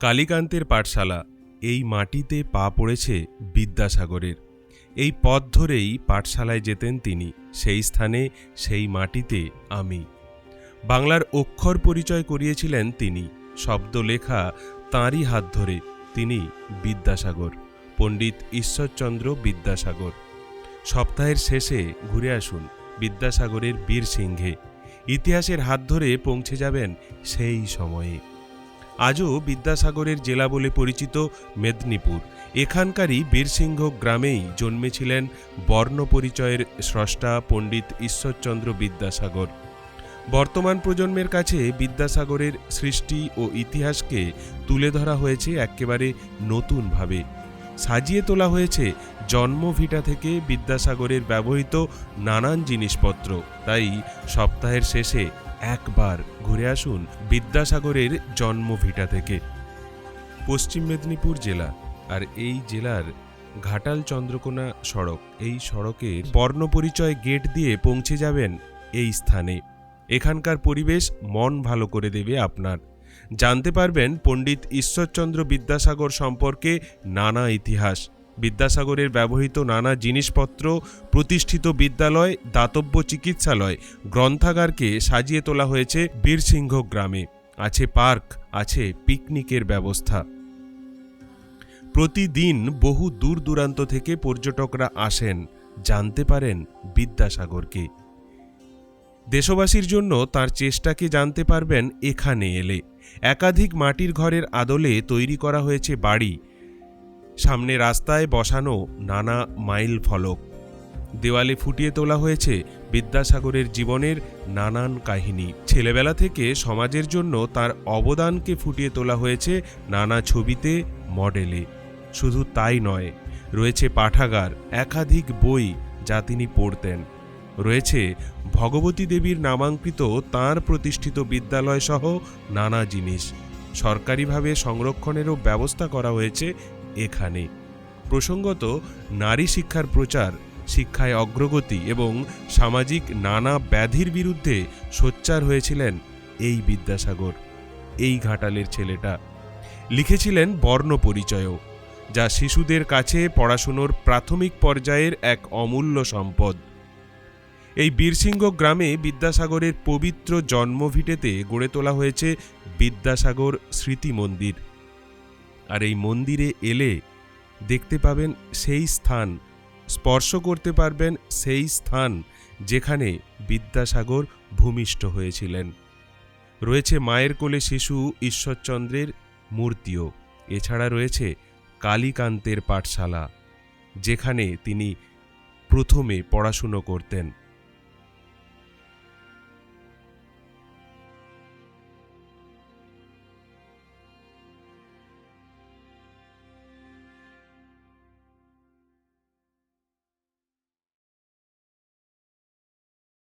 কালীকান্তের পাঠশালা, এই মাটিতে পা পড়েছে বিদ্যাসাগরের। এই পথ ধরেই পাঠশালায় যেতেন তিনি, সেই স্থানে, সেই মাটিতে আমি। বাংলার অক্ষর পরিচয় করিয়েছিলেন তিনি শব্দ লেখা তাঁরই হাত ধরে, তিনি বিদ্যাসাগর, পণ্ডিত ঈশ্বরচন্দ্র বিদ্যাসাগর। সপ্তাহের শেষে ঘুরে আসুন বিদ্যাসাগরের বীর সিংহে ইতিহাসের হাত ধরে পৌঁছে যাবেন সেই সময়ে। আজও বিদ্যাসাগরের জেলা বলে পরিচিত মেদিনীপুর। এখানকারই বীরসিংহ গ্রামেই জন্মেছিলেন বর্ণপরিচয়ের স্রষ্টা পণ্ডিত ঈশ্বরচন্দ্র বিদ্যাসাগর। বর্তমান প্রজন্মের কাছে বিদ্যাসাগরের সৃষ্টি ও ইতিহাসকে তুলে ধরা হয়েছে একেবারে নতুনভাবে। সাজিয়ে তোলা হয়েছে জন্মভিটা থেকে বিদ্যাসাগরের ব্যবহৃত নানান জিনিসপত্র। তাই সপ্তাহের শেষে একবার ঘুরে আসুন বিদ্যাসাগরের জন্মভিটা থেকে। পশ্চিম মেদিনীপুর জেলা আর এই জেলার ঘাটাল চন্দ্রকোনা সড়ক। এই সড়কের বর্ণপরিচয় গেট দিয়ে পৌঁছে যাবেন এই স্থানে। এখানকার পরিবেশ মন ভালো করে দেবে আপনার। জানতে পারবেন পণ্ডিত ঈশ্বরচন্দ্র বিদ্যাসাগর সম্পর্কে নানা ইতিহাস। বিদ্যাসাগরের ব্যবহৃত নানা জিনিসপত্র, প্রতিষ্ঠিত বিদ্যালয়, দাতব্য চিকিৎসালয়, গ্রন্থাগারকে সাজিয়ে তোলা হয়েছে বীরসিংহ গ্রামে। আছে পার্ক, আছে পিকনিকের ব্যবস্থা। প্রতিদিন বহু দূর দূরান্ত থেকে পর্যটকরা আসেন। জানতে পারেন বিদ্যাসাগরকে। দেশবাসীর জন্য তার চেষ্টাকে জানতে পারবেন এখানে এলে। একাধিক মাটির ঘরের আদলে তৈরি করা হয়েছে বাড়ি। সামনে রাস্তায় বসানো নানা মাইল ফলক। দেওয়ালে ফুটিয়ে তোলা হয়েছে বিদ্যাসাগরের জীবনের নানান কাহিনী। ছেলেবেলা থেকে সমাজের জন্য তার অবদানকে ফুটিয়ে তোলা হয়েছে নানা ছবিতে, মডেলে। শুধু তাই নয়, রয়েছে পাঠাগার, একাধিক বই যা তিনি পড়তেন। রয়েছে ভগবতী দেবীর নামাঙ্কিত তাঁর প্রতিষ্ঠিত বিদ্যালয় সহ নানা জিনিস। সরকারিভাবে সংরক্ষণেরও ব্যবস্থা করা হয়েছে এখানে। প্রসঙ্গত, নারী শিক্ষার প্রচার, শিক্ষায় অগ্রগতি এবং সামাজিক নানা ব্যাধির বিরুদ্ধে সোচ্চার হয়েছিলেন এই বিদ্যাসাগর, এই ঘাটালের ছেলেটা। লিখেছিলেন বর্ণ পরিচয়ও, যা শিশুদের কাছে পড়াশুনোর প্রাথমিক পর্যায়ের এক অমূল্য সম্পদ। এই বীরসিংহ গ্রামে বিদ্যাসাগরের পবিত্র জন্মভিটেতে গড়ে তোলা হয়েছে বিদ্যাসাগর স্মৃতি মন্দির। আর এই মন্দিরে এলে দেখতে পাবেন সেই স্থান, স্পর্শ করতে পারবেন সেই স্থান যেখানে বিদ্যাসাগর ভূমিষ্ঠ হয়েছিলেন। রয়েছে মায়ের কোলে শিশু ঈশ্বরচন্দ্রের মূর্তিও। এছাড়া রয়েছে কালীকান্তের পাঠশালা, যেখানে তিনি প্রথমে পড়াশুনো করতেন।